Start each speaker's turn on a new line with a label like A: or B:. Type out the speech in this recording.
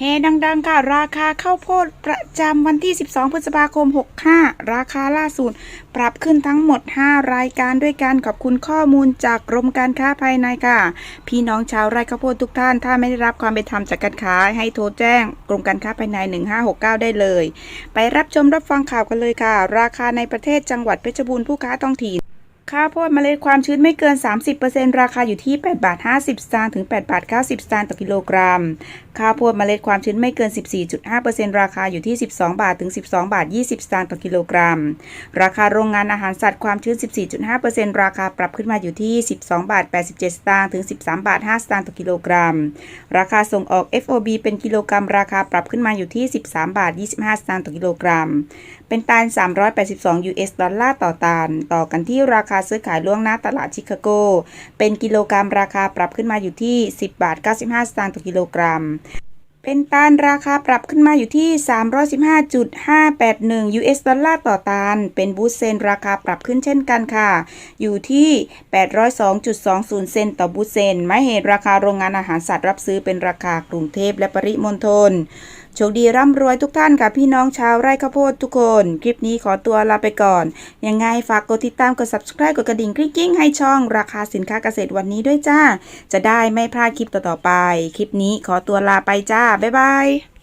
A: เฮดัง ๆ ค่ะ ราคาข้าวโพดประจำวันที่ 12 พฤษภาคม 65 ราคาล่าสุด ปรับขึ้นทั้งหมด 5 รายการด้วยกันขอบคุณข้อมูลจากกรมการค้าภายในค่ะ พี่น้องชาวไร่ข้าวโพดทุกท่าน ถ้าไม่ได้รับความเป็นธรรมจากการขายให้โทรแจ้ง กรมการค้าภายใน 1569 ได้เลย ไปรับชมรับฟังข่าวกันเลยค่ะ ราคาในประเทศจังหวัดเพชรบูรณ์ผู้ค้าท้องถิ่น ข้าวโพดเมล็ดความชื้นไม่เกิน 30%ราคาอยู่ที่ 8 บาท 50 สตางค์ถึง 8 บาท 90 สตางค์ต่อกิโลกรัม ข้าวโพดเมล็ดความชื้นไม่เกิน 14.5%ราคาอยู่ที่ 12 บาทถึง 12 บาท 20 สตางค์ต่อกิโลกรัม ราคาโรงงานอาหารสัตว์ความชื้น 14.5%ราคาปรับขึ้นมาอยู่ที่ 12 บาท 87 สตางค์ถึง 13 บาท 5 สตางค์ต่อกิโลกรัม ราคาส่งออก FOB เป็นกิโลกรัม ราคาปรับขึ้นมาอยู่ที่ 13 บาท 25 สตางค์ต่อกิโลกรัม เป็นตัน382 US ดอลลาร์ต่อตัน ต่อกันที่ราคาซื้อขายล่วงหน้าตลาดชิคาโก เป็นกิโลกรัมราคาปรับขึ้นมาอยู่ที่ 10 บาท 95 สตางค์ต่อกิโลกรัมเป็นตันราคาปรับขึ้นมาอยู่ที่ 315.581 US ดอลลาร์ต่อตัน เป็นบูสเซนราคาปรับขึ้นเช่นกันค่ะ อยู่ที่ 802.20 เซนต์ต่อบูสเซนหมายเหตุราคาโรงงานอาหารสัตว์รับซื้อเป็นราคากรุงเทพและปริมณฑล โชคดีร่ำรวยทุกท่านค่ะพี่น้องชาวไร่ข้าวโพดทุกคน คลิปนี้ขอตัวลาไปก่อน ยังไงฝากกดติดตามกด subscribe กดกระดิ่งกริ๊งกิ้งให้ช่องราคาสินค้าเกษตรวันนี้ด้วยจ้า จะได้ไม่พลาดคลิปต่อๆไป คลิปนี้ขอตัวลาไปจ้า บ๊ายบาย